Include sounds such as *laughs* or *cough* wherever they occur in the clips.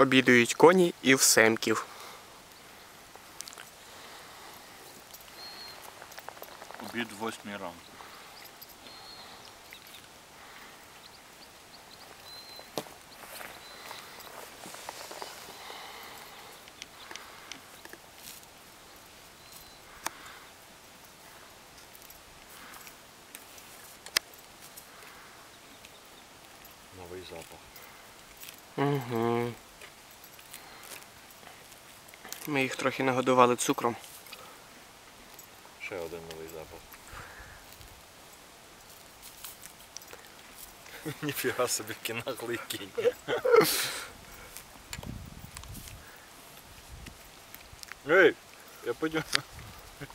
обідують коні і в семків. Обід в 8 ранку. Новий запах. Угу. Ми їх трохи нагодували цукром. Ще один новий запах. *laughs* Ніфіга собі кінаглий кінь. Ей, я.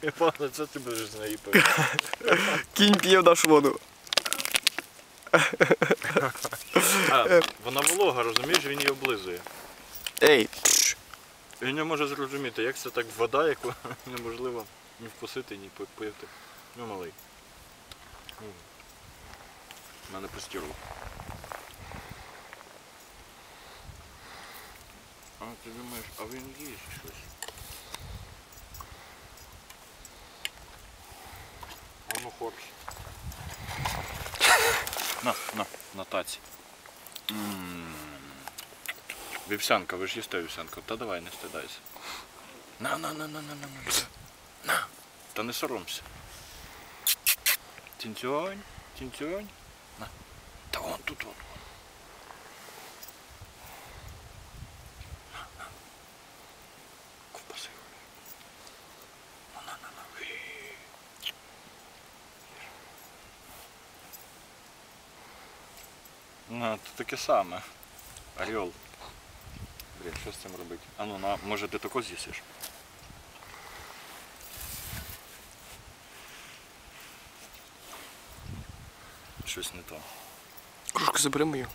Я пане, це ти будеш з неї пити? *laughs* Кінь п'є нашу воду. *laughs* А, вона волога, розумієш, він її облизує. Ей! Він не може зрозуміти, як це так вода, яку *laughs* неможливо ні вкусити, ні попити. Ну, малий. У мене постірував. А ти думаєш, а він їсть щось? А ну хоче. На, на, на таці. М. Вівсянка, ви ж їсте вівсянку. Та давай, не стидайся. На, на, на, на, на, на, на. На. Та не соромся. Тінцюнь, тінцюнь. На. Та вон тут вон. На, на. Ну, на, на, на. Ві. На, то таке саме. Орел. Блін, що з цим робити? А ну, на, може ти тако з'їсиш? Щось не то. Кружку забери мою.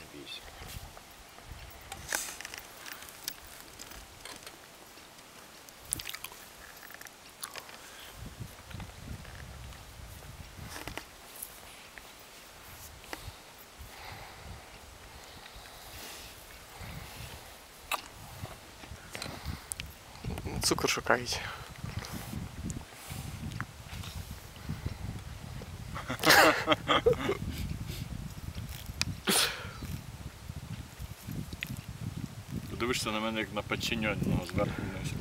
Не бійся. Цукор шукають. Подивишся на мене як на подчиненного зверху вниз.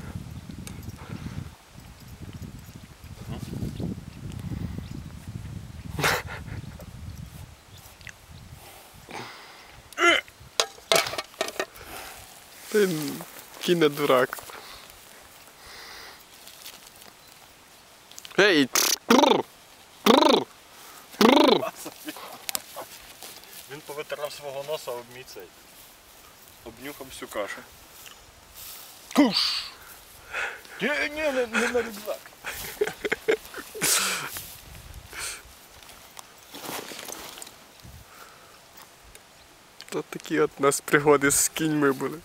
Ти кінь не дурак. Пррр. Він повитирав свого носа об мій цей. Обнюхав всю кашу. Куш! Ні, ні, не, не на рюкзак. То такі от у нас пригоди з кіньми були.